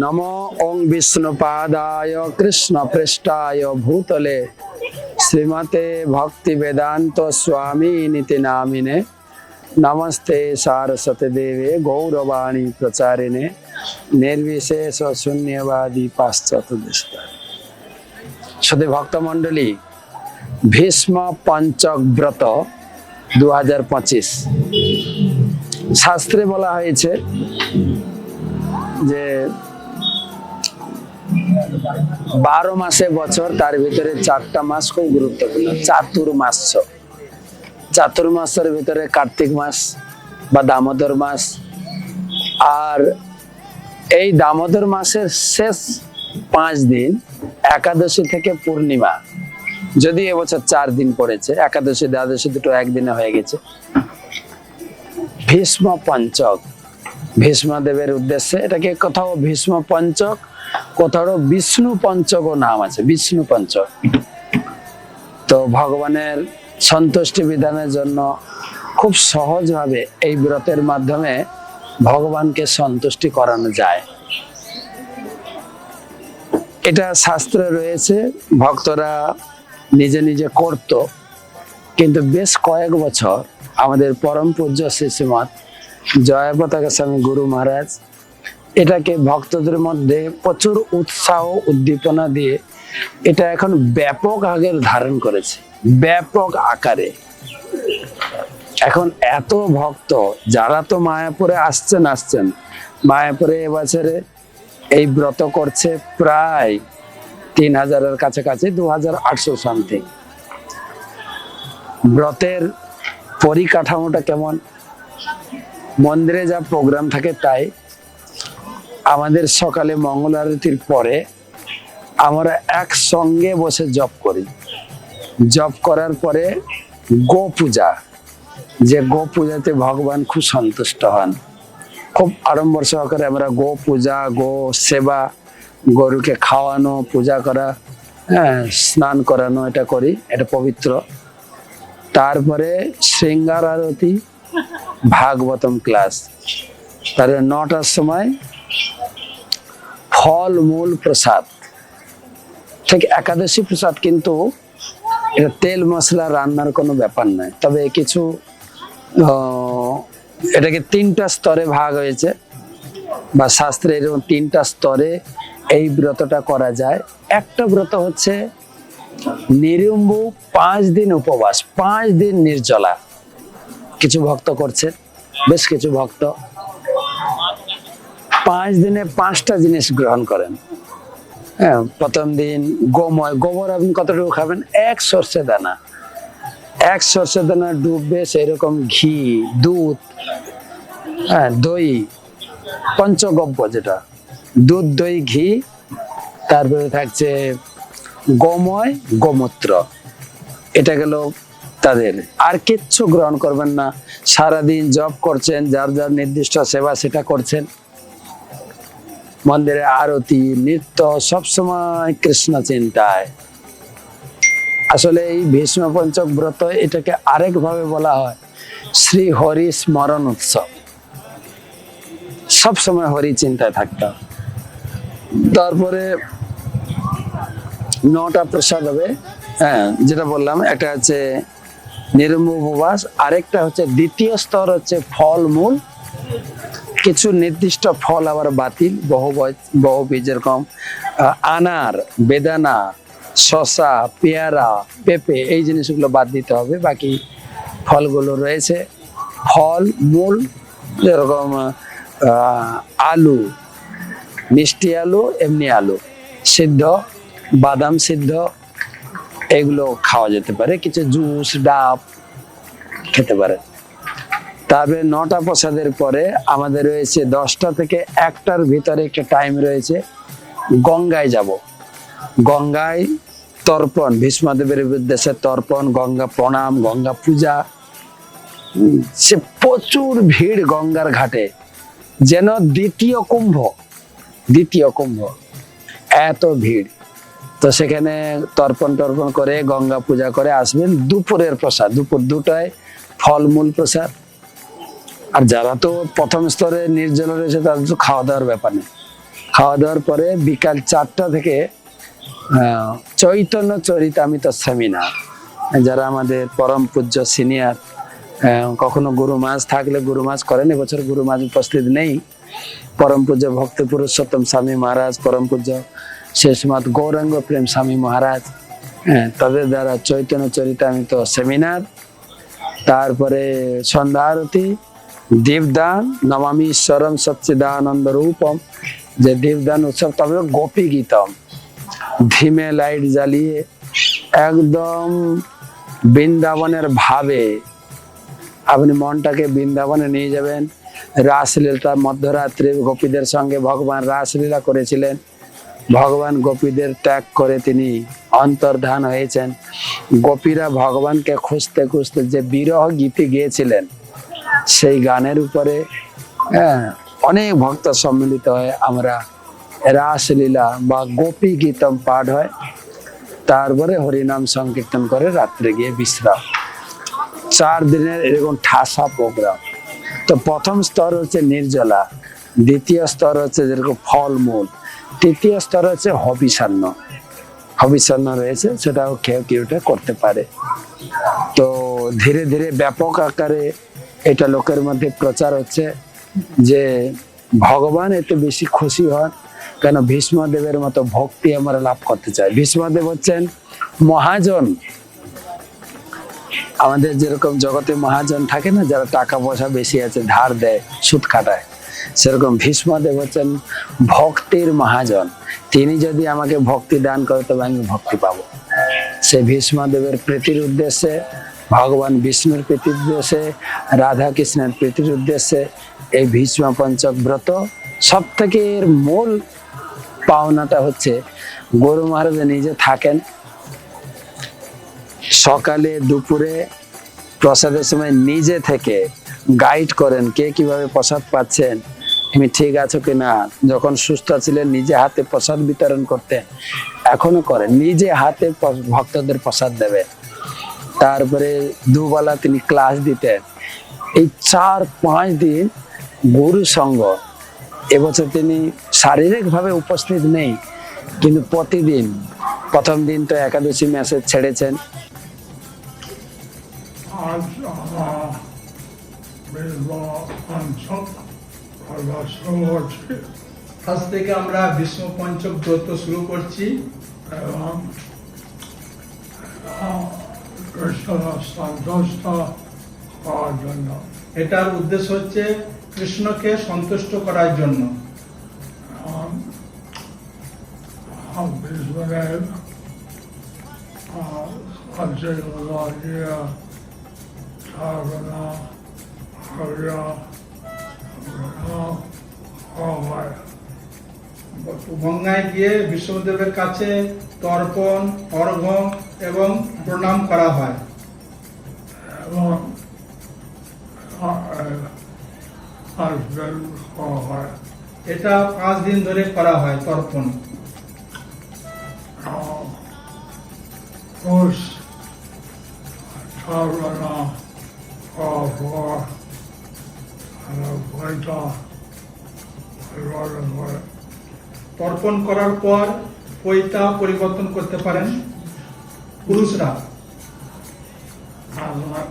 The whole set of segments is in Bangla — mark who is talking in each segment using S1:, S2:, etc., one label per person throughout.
S1: নম ওং বিষ্ণুপাদায় কৃষ্ণ পৃষ্ঠায় ভূতলে শ্রীমতে ভক্তি বেদান্ত স্বামী নীতি নামিনে নমস্তে সারস্বতী দেবে গৌরবাণী প্রচারিণে নির্বিশেষ শূন্যবাদী পাশ্চাত্য দেশতার সদে ভক্তমণ্ডলী ভীষ্ম পঞ্চক ব্রত দু হাজার পঁচিশ শাস্ত্রে বলা হয়েছে যে বারো মাসে বছর, তার ভিতরে চারটা মাস খুব গুরুত্বপূর্ণ। চাতুর্মাস চাতুর্মাসের ভিতরে কার্তিক মাস বা দামোদর মাস। আর এই দামোদর মাসের শেষ পাঁচ দিন একাদশী থেকে পূর্ণিমা। যদি এবছর চার দিন পড়েছে, একাদশী, দ্বাদশী দুটো একদিনে হয়ে গেছে। ভীষ্ম পঞ্চক ভীষ্মদেবের উদ্দেশ্যে। এটাকে কোথাও ভীষ্ম পঞ্চক কোথাও বিষ্ণু পঞ্চকও নাম আছে বিষ্ণু পঞ্চক তো ভগবানের সন্তুষ্টি বিধানের জন্য খুব সহজভাবে এই ব্রতের মাধ্যমে ভগবানকে সন্তুষ্টি করানো যায়। এটা শাস্ত্রে রয়েছে, ভক্তরা নিজে নিজে করত, কিন্তু বেশ কয়েক বছর আমাদের পরম পূজ্য শিশুমত জয় পতাকা গুরু মহারাজ। এটাকে ভক্তদের মধ্যে প্রচুর উৎসাহ, উদ্দীপনা দিয়ে এটা এখন ব্যাপক আগের ধারণ করেছে, ব্যাপক আকারে। এখন এত ভক্ত, যারা তো মায়াপুরে আসছেন আসছেন। মায়াপুরে এবছরে এই ব্রত করছে প্রায় তিন হাজারের কাছাকাছি, দু হাজার আটশো সামথিং ব্রতের পরিকাঠামোটা কেমন? মন্দিরে যা প্রোগ্রাম থাকে তাই আমাদের সকালে মঙ্গল আরতির পরে আমরা একসঙ্গে বসে জপ করি। জপ করার পরে গো পূজা যে গো পূজাতে ভগবান খুব সন্তুষ্ট হন। খুব আড়ম্বর সহকারে আমরা গো পূজা গো সেবা, গরুকে খাওয়ানো, পূজা করা হ্যাঁ স্নান করানো এটা করি, এটা পবিত্র। তারপরে শৃঙ্গার আরতি ভাগবতম ক্লাস। তারপরে নটার সময় ফল মূল প্রসাদ। ঠিক একাদশী প্রসাদ কিন্তু এটা তেল মশলা রান্নার কোনো ব্যাপার নয়। তবে কিছু এটাকে তিনটা স্তরে ভাগ হয়েছে। বা শাস্ত্রে এরকম তিনটা স্তরে এই ব্রতটা করা যায়। একটা ব্রত হচ্ছে নিরম্বু পাঁচ দিন উপবাস, পাঁচ দিন নির্জলা। কিছু ভক্ত করছে, বেশ কিছু ভক্ত। পাঁচ দিনে পাঁচটা জিনিস গ্রহণ করেন। হ্যাঁ প্রথম দিন গোময়, গোবর আপনি কতটুকু খাবেন? এক সর্ষে দানা। এক সর্ষে দানা ডুববে সেই রকম ঘি, দুধ হ্যাঁ দই, পঞ্চগব্য যেটা। দুধ, দই, ঘি, তারপরে থাকছে গোময়, গোমূত্র। এটা গেল তাদের। আর কিচ্ছু গ্রহণ করবেন না। সারাদিন জব করছেন, যার যার নির্দিষ্ট সেবা সেটা করছেন। মন্দিরে আরতি, নৃত্য সবসময় কৃষ্ণ চিন্তায়। আসলে এই ভীষ্ম পঞ্চক ব্রত এটাকে আরেক ভাবে বলা হয় শ্রী হরি স্মরণ উৎসব। সবসময় হরি চিন্তায় থাকতাম তারপরে নটা প্রসাদ হবে। হ্যাঁ যেটা বললাম, একটা হচ্ছে উপবাস আরেকটা হচ্ছে দ্বিতীয় স্তর হচ্ছে ফল মূল কিছু নির্দিষ্ট ফল আবার বাতিল, বহু বহু বীজ যেরকম আনার, বেদানা শশা পেয়ারা, পেঁপে, এই জিনিসগুলো বাদ দিতে হবে। বাকি ফলগুলো রয়েছে। ফল মূল যেরকম আলু, মিষ্টি আলু, এমনি আলু। সিদ্ধ, বাদাম সিদ্ধ এগুলো খাওয়া যেতে পারে। কিছু জুস, ডাব খেতে পারে। তারপরে নটা প্রসাদের পরে আমাদের রয়েছে দশটা থেকে একটার ভিতরে একটা টাইম রয়েছে গঙ্গায় যাব। গঙ্গায় তর্পণ, ভীষ্মদেবের উদ্দেশ্যে তর্পণ, গঙ্গা প্রণাম, গঙ্গা পূজা। সে প্রচুর ভিড় গঙ্গার ঘাটে। যেন দ্বিতীয় কুম্ভ দ্বিতীয় কুম্ভ, এত ভিড়। তো সেখানে তর্পণ টর্পণ করে গঙ্গা পূজা করে আসবেন দুপুরের প্রসাদ। দুপুর দুটায় ফলমূল প্রসাদ। আর যারা তো প্রথম স্তরে নির্জল রয়েছে, তাদের তো খাওয়া দাওয়ার ব্যাপার নেই। খাওয়া দাওয়ার পরে বিকাল চারটা থেকে চৈতন্য চরিতামিত সেমিনার। যারা আমাদের পরম পূজ্য সিনিয়র কখনো গুরু মাছ থাকলে গুরু মাছ করেন, এবছর গুরু মাছ উপস্থিত নেই। পরম পূজ্য ভক্ত পুরুষোত্তম স্বামী মহারাজ, পরম পূজ্য শেষমাত গৌরাঙ্গ প্রেম স্বামী মহারাজ হ্যাঁ, তাদের দ্বারা চৈতন্য চরিতামিত সেমিনার তারপরে সন্ধ্যা আরতি দীপদান নমামি ঈশ্বরম সচ্চিদানন্দ রূপম যে দীপদান উৎসব তবে গোপী গীতম। ধিমে লাইট জ্বালিয়ে একদম বৃন্দাবনের ভাবে আপনি মনটাকে বৃন্দাবনে নিয়ে যাবেন। রাসলীলা মধ্যরাত্রে গোপীদের সঙ্গে ভগবান রাসলীলা করেছিলেন। ভগবান গোপীদের ত্যাগ করে তিনি অন্তর্ধান হয়েছেন। গোপীরা ভগবানকে খুঁজতে খুঁজতে যে বিরহ গীতি গিয়েছিলেন, সেই গানের উপরে হ্যাঁ অনেক ভক্ত সম্মিলিত হয়ে আমরা রাসলীলা বা গোপী গীতম পাঠ হয়। তারপরে হরিনাম সংকীর্তন করে রাত্রে গিয়ে বিশ্রাম। চার দিনের এরকম ঠাসা প্রোগ্রাম। তো প্রথম স্তর হচ্ছে নির্জলা, দ্বিতীয় স্তর হচ্ছে যেরকম ফলমূল। তৃতীয় স্তর হচ্ছে হবিষান্ন। হবিষান্ন রয়েছে, সেটাও কেউ কেউটা করতে পারে। তো ধীরে ধীরে ব্যাপক আকারে এটা লোকের মধ্যে প্রচার হচ্ছে যে ভগবান এতে বেশি খুশি হন কেন ভীষ্মদেবের মতো ভক্তি আমরা লাভ করতে চাই। ভীষ্মদেব হচ্ছেন মহাজন। আমাদের যেরকম জগতে মহাজন থাকে না, যারা টাকা পয়সা বেশি আছে, ধার দেয়, সুদ কাটায় সেরকম ভীষ্মদেব হচ্ছেন ভক্তির মহাজন। তিনি যদি আমাকে ভক্তি দান করে, তবে আমি ভক্তি পাবো। সে ভীষ্মদেবের প্রীতির উদ্দেশ্যে, ভগবান বিষ্ণুর প্রীতির উদ্দেশ্যে রাধা কৃষ্ণের প্রীতির উদ্দেশ্যে এই ভীষ্ম পঞ্চক ব্রত সব থেকে এর মূল পাওনাটা হচ্ছে, গরু মহারাজ নিজে থাকেন। সকালে, দুপুরে, প্রসাদের সময় নিজে থেকে গাইড করেন কে কীভাবে প্রসাদ পাচ্ছেন, তুমি ঠিক আছো কিনা যখন সুস্থ ছিলেন, নিজে হাতে প্রসাদ বিতরণ করতেন, এখনও করেন, নিজে হাতে ভক্তদের প্রসাদ দেবেন। তারপরে দুবেলা তিনি ক্লাস দিতেন। এই চার, পাঁচ দিন গুরু সঙ্গ। এবছর তিনি শারীরিকভাবে উপস্থিত নেই, কিন্তু প্রতিদিন, প্রথম দিন তো একাদশী মেসেজ ছেড়েছেন।
S2: আজ
S3: থেকে আমরা বিষ্ণু পঞ্চক ব্রত শুরু করছি।
S2: এবং হওয়ার জন্য।
S3: এটার উদ্দেশ্য হচ্ছে কৃষ্ণকে সন্তুষ্ট করার জন্য।
S2: এবং
S3: গঙ্গায় গিয়ে বিষ্ণুদেবের কাছে তর্পণ অর্ঘ এবং প্রণাম করা হয়।
S2: এবং
S3: এটা পাঁচ দিন ধরে করা হয় তর্পণ।
S2: Push Vaita
S3: তর্পণ করার পর পৈতা পরিবর্তন করতে পারেন পুরুষরা।
S2: and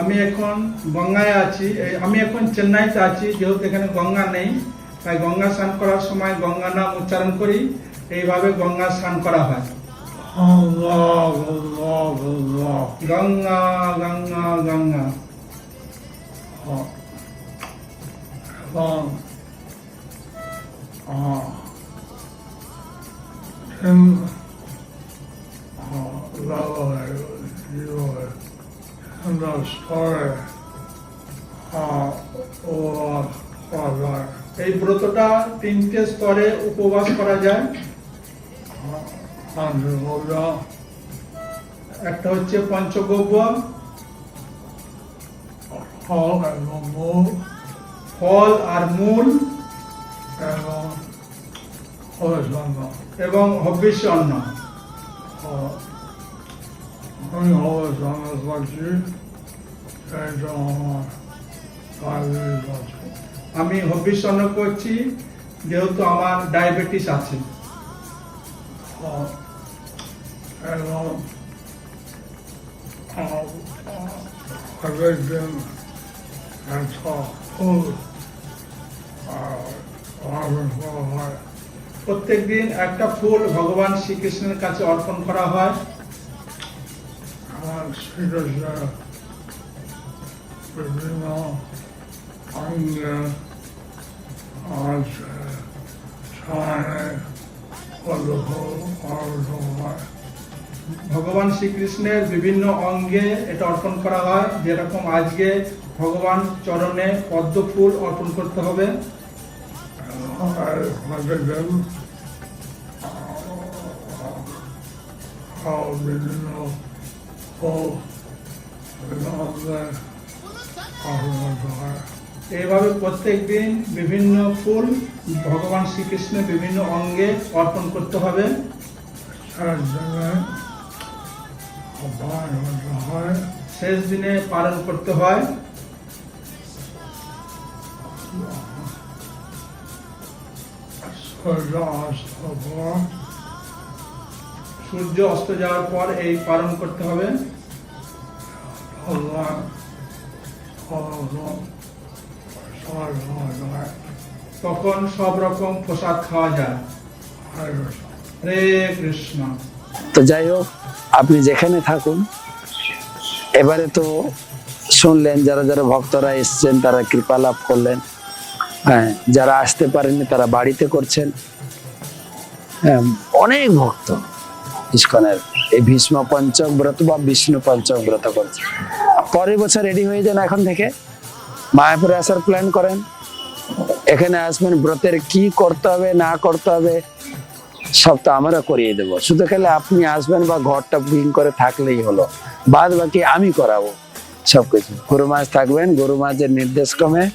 S3: আমি এখন গঙ্গায় আছি। আমি এখন চেন্নাইতে আছি, যেহেতু এখানে গঙ্গা নেই। তাই গঙ্গা স্নান করার সময় গঙ্গা নাম উচ্চারণ করি। এইভাবে গঙ্গা স্নান করা হয়। গঙ্গা গঙ্গা। গঙ্গা। এই ব্রতটা তিনটে স্তরে উপবাস করা যায়। একটা হচ্ছে পঞ্চগব্য,
S2: ফল
S3: আর মূল,
S2: এবং
S3: হবিষ্য অন্ন
S2: আমি হরিচন্দ্র করছি এটা আমার ডায়াবেটিস আছে
S3: আমি অন্ন করছি যেহেতু আমার ডায়াবেটিস আছে
S2: এবং
S3: প্রত্যেকদিন একটা ফুল ভগবান শ্রীকৃষ্ণের কাছে অর্পণ করা হয়
S2: আমার শ্রীকৃষ্ণের বিভিন্ন অঙ্গে আছে সামনে
S3: ভগবান শ্রীকৃষ্ণের বিভিন্ন অঙ্গে এটা অর্পণ করা হয়। যেরকম আজকে ভগবান চরণে পদ্ম ফুল অর্পণ করতে হবে।
S2: বিভিন্ন
S3: এইভাবে প্রত্যেকদিন বিভিন্ন ফুল ভগবান শ্রীকৃষ্ণের বিভিন্ন অঙ্গে অর্পণ করতে হবে। শেষ দিনে পালন করতে হয়।
S2: সূর্য অস্ত
S3: সূর্য অস্ত যাওয়ার পর এই পালন করতে হবে। তখন সব রকম প্রসাদ খাওয়া যায়। হরে কৃষ্ণ।
S1: তো যাই হোক, আপনি যেখানে থাকুন, এবারে তো শুনলেন, যারা যারা ভক্তরা এসছেন, তারা কৃপা লাভ করলেন। হ্যাঁ যারা আসতে পারেননি, তারা বাড়িতে করছেন। হ্যাঁ অনেক ভক্ত। ইস্কনের। এই ভীষ্ম পঞ্চক ব্রত বা বিষ্ণু পঞ্চক ব্রত করছে পরের বছর রেডি হয়ে যান এখন থেকে। মায়াপুরে আসার প্ল্যান করেন। এখানে আসবেন, ব্রতের কি করতে হবে, না করতে হবে, সব তো আমরা করিয়ে দেবো। শুধু খালি আপনি আসবেন বা ঘরটা বুকিং করে থাকলেই হলো। বাদ বাকি আমি করাবো। সবকিছু। গরু মাছ থাকবেন, গরু মাছের নির্দেশ ক্রমে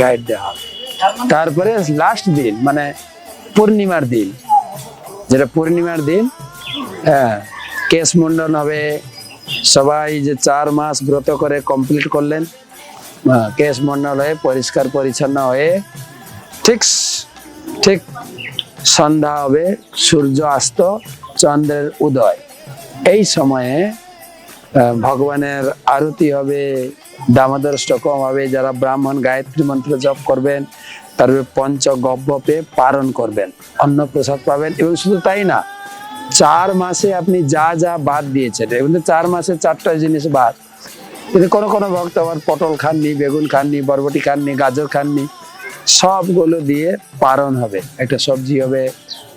S1: গাইড দেওয়া হবে। তারপরে লাস্ট দিন মানে পূর্ণিমার দিন। যেটা পূর্ণিমার দিন হ্যাঁ কেশ মুন্ডন হবে। সবাই যে চার মাস ব্রত করে কমপ্লিট করলেন কেশ মন্ডল হয়ে পরিষ্কার পরিচ্ছন্ন হয়ে ঠিক ঠিক সন্ধ্যা হবে, সূর্য অস্ত চন্দ্রের উদয়। এই সময়ে ভগবানের আরতি হবে, দামোদর স্টকম হবে, যারা ব্রাহ্মণ গায়ত্রী মন্ত্র জপ করবেন তারপরে পঞ্চ গব্যপে পালন করবেন অন্ন প্রসাদ পাবেন, এবং শুধু তাই না চার মাসে আপনি যা যা বাদ দিয়েছেন এবং চার মাসে চারটা জিনিস বাদ। কিন্তু কোনো কোনো ভক্ত আবার পটল খাননি, বেগুন খাননি, বরবটি খাননি, গাজর খাননি, সবগুলো দিয়ে পারণ হবে। একটা সবজি হবে,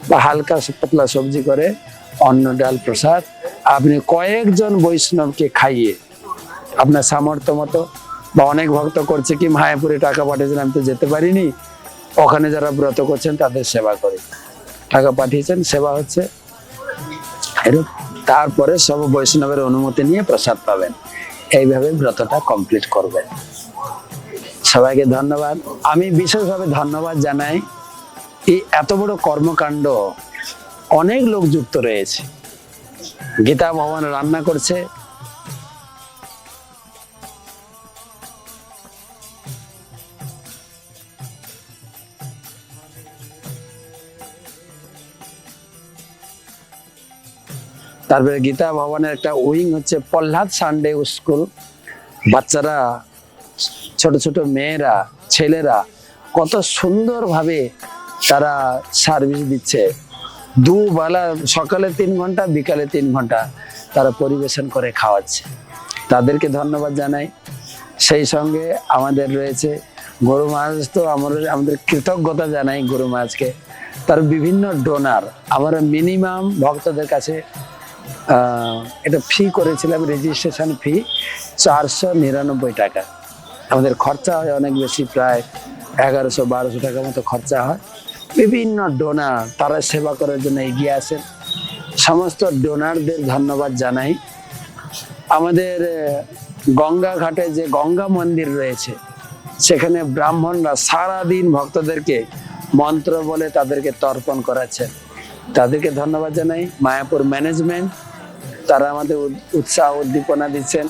S1: বা হালকা পাতলা সবজি করে অন্ন, ডাল, প্রসাদ। আপনি কয়েকজন বৈষ্ণবকে খাইয়ে আপনার সামর্থ্য মতো, বা অনেক ভক্ত করছে কি মায়াপুরে টাকা পাঠিয়েছেন, আমি তো যেতে পারিনি। ওখানে যারা ব্রত করছেন, তাদের সেবা করে। টাকা পাঠিয়েছেন, সেবা হচ্ছে তারপরে সব বৈষ্ণবের অনুমতি নিয়ে প্রসাদ পাবেন। এইভাবে ব্রতটা কমপ্লিট করবেন। সবাইকে ধন্যবাদ। আমি বিশেষভাবে ধন্যবাদ জানাই, এই এত বড় কর্মকাণ্ড, অনেক লোক যুক্ত রয়েছে। গীতা ভবন রান্না করছে তারপরে গীতা ভবনের একটা উইং হচ্ছে প্রহ্লাদ সানডে স্কুল। বাচ্চারা, ছোট ছোট মেয়েরা, ছেলেরা কত সুন্দরভাবে তারা সার্ভিস দিচ্ছে। দুবেলা, সকালে তিন ঘণ্টা, বিকালে তিন ঘণ্টা তারা পরিবেশন করে খাওয়াচ্ছে। তাদেরকে ধন্যবাদ জানাই। সেই সঙ্গে আমাদের রয়েছে গরু মাছ তো আমাদের আমাদের কৃতজ্ঞতা জানাই গরু মাছকে। তার বিভিন্ন ডোনার আমরা মিনিমাম ভক্তদের কাছে এটা ফি করেছিলাম রেজিস্ট্রেশন ফি চারশো নিরানব্বই টাকা। আমাদের খরচা হয় অনেক বেশি, প্রায় এগারোশো, বারোশো টাকার মতো খরচা হয়। বিভিন্ন ডোনার তারা সেবা করার জন্য এগিয়ে আসেন। সমস্ত ডোনারদের ধন্যবাদ জানাই। আমাদের গঙ্গা ঘাটে যে গঙ্গা মন্দির রয়েছে, সেখানে ব্রাহ্মণরা সারাদিন ভক্তদেরকে মন্ত্র বলে তাদেরকে তর্পণ করাচ্ছেন। তাদেরকে ধন্যবাদ জানাই। মায়াপুর ম্যানেজমেন্ট তারা আমাদের উৎসাহ উদ্দীপনা দিচ্ছেন।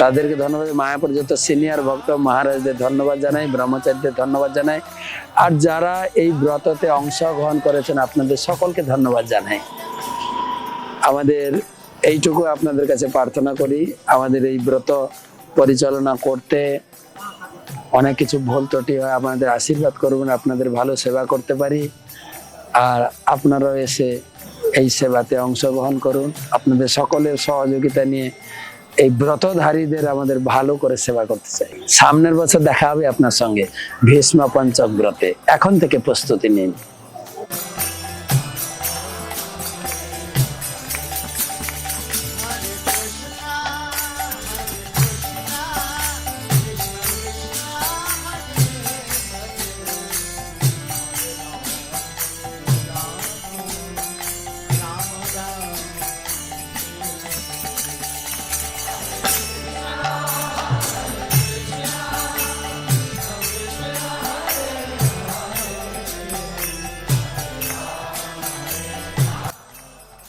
S1: তাদেরকে ধন্যবাদ, মায়াপুর যত সিনিয়র ভক্ত মহারাজদের ধন্যবাদ জানাই, ব্রহ্মচারীদের ধন্যবাদ জানাই। আর যারা এই ব্রততে অংশগ্রহণ করেছেন, আপনাদের সকলকে ধন্যবাদ জানাই। আমাদের এইটুকু আপনাদের কাছে প্রার্থনা করি, আমাদের এই ব্রত পরিচালনা করতে অনেক কিছু ভুল ত্রুটি হয় আমাদের আশীর্বাদ করবেন আপনাদের ভালো সেবা করতে পারি। আর আপনারাও এসে এই সেবাতে অংশগ্রহণ করুন। আপনাদের সকলের সহযোগিতা নিয়ে এই ব্রতধারীদের আমাদের ভালো করে সেবা করতে চাই। সামনের বছর দেখা হবে আপনার সঙ্গে ভীষ্ম পঞ্চম ব্রতে। এখন থেকে প্রস্তুতি নিন।